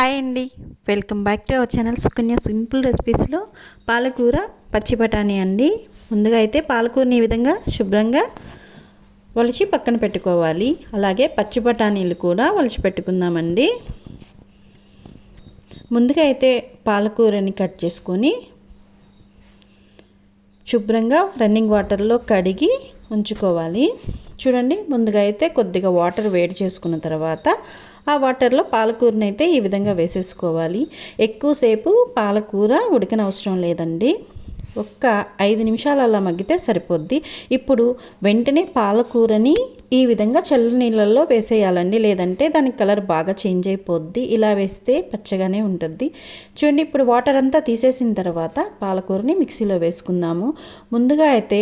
Hi అండి. Welcome back to our channel Sukanya simple రెసిపీస్లో పాలకూర పచ్చి బఠానీ అండి. ముందుగా అయితే పాలకూరని ఈ విధంగా శుభ్రంగా ఒలిచి పక్కన పెట్టుకోవాలి. అలాగే పచ్చి బఠానీలు కూడా ఒలిచి పెట్టుకుందామండి. ముందుగా అయితే పాలకూరని కట్ చేసుకొని శుభ్రంగా రన్నింగ్ వాటర్లో కడిగి ఉంచుకోవాలి. చూడండి ముందుగా అయితే కొద్దిగా వాటర్ వేడి చేసుకున్న తర్వాత ఆ వాటర్లో పాలకూరని అయితే ఈ విధంగా వేసేసుకోవాలి. ఎక్కువసేపు పాలకూర ఉడకనవసరం లేదండి. ఒక్క ఐదు నిమిషాలు అలా మగ్గితే సరిపోద్ది. ఇప్పుడు వెంటనే పాలకూరని ఈ విధంగా చల్ల నీళ్ళల్లో వేసేయాలండి. లేదంటే దాని కలర్ బాగా చేంజ్ అయిపోద్ది. ఇలా వేస్తే పచ్చగానే ఉంటుంది చూడండి ఇప్పుడు వాటర్ అంతా తీసేసిన తర్వాత పాలకూరని మిక్సీలో వేసుకుందాము. ముందుగా అయితే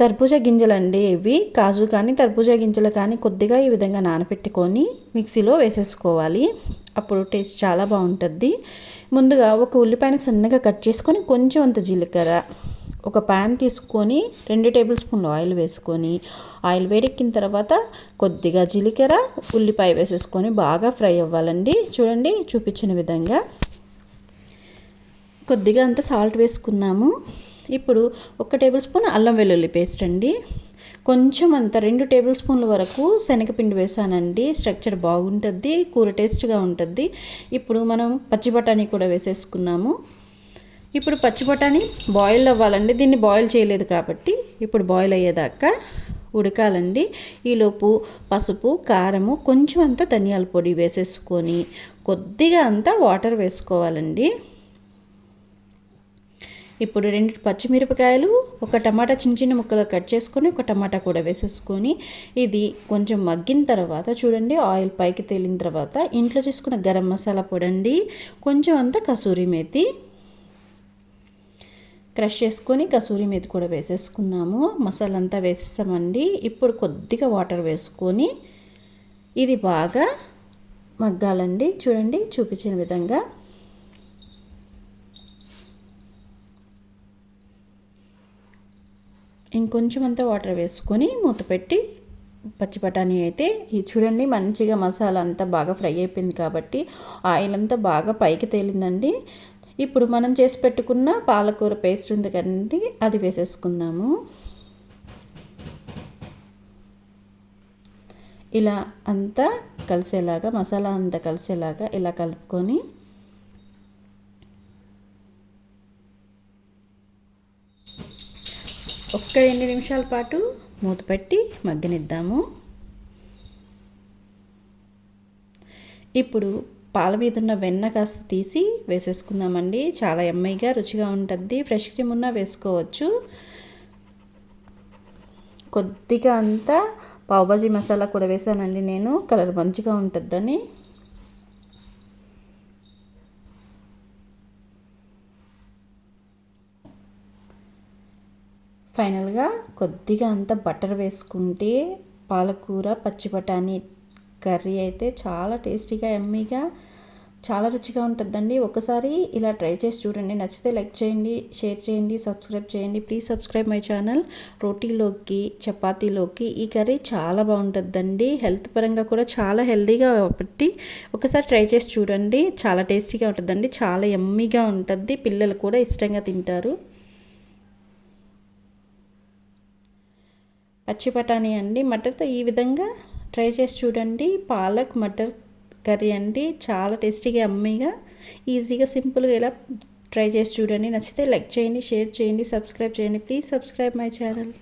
తర్బూజా గింజలండి ఇవి. కాజు కానీ తర్పూజ గింజలు కానీ కొద్దిగా ఈ విధంగా నానబెట్టుకొని మిక్సీలో వేసేసుకోవాలి. అప్పుడు టేస్ట్ చాలా బాగుంటుంది ముందుగా ఒక ఉల్లిపాయని సన్నగా కట్ చేసుకొని కొంచెం అంత జీలకర్ర ఒక ప్యాన్ తీసుకొని రెండు టేబుల్ స్పూన్లు ఆయిల్ వేసుకొని ఆయిల్ వేడెక్కిన తర్వాత కొద్దిగా జీలకర్ర ఉల్లిపాయ వేసేసుకొని బాగా ఫ్రై అవ్వాలండి. చూడండి చూపించిన విధంగా. కొద్దిగా అంత సాల్ట్ వేసుకున్నాము. ఇప్పుడు ఒక టేబుల్ స్పూన్ అల్లం వెల్లుల్లి పేస్ట్ అండి. కొంచెం అంత రెండు టేబుల్ స్పూన్ల వరకు శనగపిండి వేసానండి. స్ట్రక్చర్ బాగుంటుంది కూర టేస్ట్గా ఉంటుంది. ఇప్పుడు మనం పచ్చి బఠానీ కూడా వేసేసుకున్నాము. ఇప్పుడు పచ్చి బఠానీ బాయిల్ అవ్వాలండి. దీన్ని బాయిల్ చేయలేదు కాబట్టి ఇప్పుడు బాయిల్ అయ్యేదాకా ఉడకాలండి. ఈలోపు పసుపు కారము కొంచెం అంతా ధనియాల పొడి వేసేసుకొని కొద్దిగా అంతా వాటర్ వేసుకోవాలండి. ఇప్పుడు రెండు పచ్చిమిరపకాయలు ఒక టమాటా చిన్న చిన్న ముక్కలు కట్ చేసుకొని ఒక టమాటా కూడా వేసేసుకొని ఇది కొంచెం మగ్గిన తర్వాత చూడండి ఆయిల్ పైకి తేలిన తర్వాత ఇంట్లో చేసుకున్న గరం మసాలా పొడండి కొంచెం అంతా కసూరి మేతి క్రష్ చేసుకొని కసూరి మేతి కూడా వేసేసుకున్నాము. మసాలా అంతా వేసేసామండి. ఇప్పుడు కొద్దిగా వాటర్ వేసుకొని ఇది బాగా మగ్గాలండి. చూడండి చూపించిన విధంగా ఇంకొంచెం అంతా వాటర్ వేసుకొని మూత పెట్టి పచ్చి బఠానీ అయితే ఇది చూడండి మంచిగా మసాలా అంతా బాగా ఫ్రై అయిపోయింది కాబట్టి ఆయిల్ అంతా బాగా పైకి తేలిందండి. ఇప్పుడు మనం చేసి పెట్టుకున్న పాలకూర పేస్ట్ ఉంది కదండి అది వేసేసుకుందాము. ఇలా అంతా కలిసేలాగా మసాలా అంతా కలిసేలాగా ఇలా కలుపుకొని ఒక్క రెండు నిమిషాల పాటు మూత పెట్టి మగ్గనిద్దాము. ఇప్పుడు పాల మీద ఉన్న వెన్న కాస్త తీసి వేసేసుకుందామండి. చాలా ఎమ్మయిగా రుచిగా ఉంటుంది ఫ్రెష్ క్రీమ్ ఉన్నా వేసుకోవచ్చు. కొద్దిగా అంతా పావుబాజీ మసాలా కూడా వేసానండి నేను. కలర్ మంచిగా ఉంటుందని ఫైనల్గా కొద్దిగా అంత బటర్ వేసుకుంటే పాలకూర పచ్చి బఠానీ కర్రీ అయితే చాలా టేస్టీగా ఎమ్మీగా చాలా రుచిగా ఉంటుందండి. ఒకసారి ఇలా ట్రై చేసి చూడండి. నచ్చితే లైక్ చేయండి షేర్ చేయండి సబ్స్క్రైబ్ చేయండి. ప్లీజ్ సబ్స్క్రైబ్ మై ఛానల్ రోటీలోకి చపాతీలోకి. ఈ కర్రీ చాలా బాగుంటుందండి. హెల్త్ పరంగా కూడా చాలా హెల్తీగా కాబట్టి ఒకసారి ట్రై చేసి చూడండి. చాలా టేస్టీగా ఉంటుందండి. చాలా ఎమ్మీగా ఉంటుంది. పిల్లలు కూడా ఇష్టంగా తింటారు. పచ్చి బఠానీ అండి మటర్తో ఈ విధంగా ట్రై చేసి చూడండి. పాలక్ మటర్ కర్రీ అండి చాలా టేస్టీగా అమ్మీగా ఈజీగా సింపుల్గా ఇలా ట్రై చేసి చూడండి. నచ్చితే లైక్ చేయండి షేర్ చేయండి సబ్స్క్రైబ్ చేయండి. Please subscribe my channel.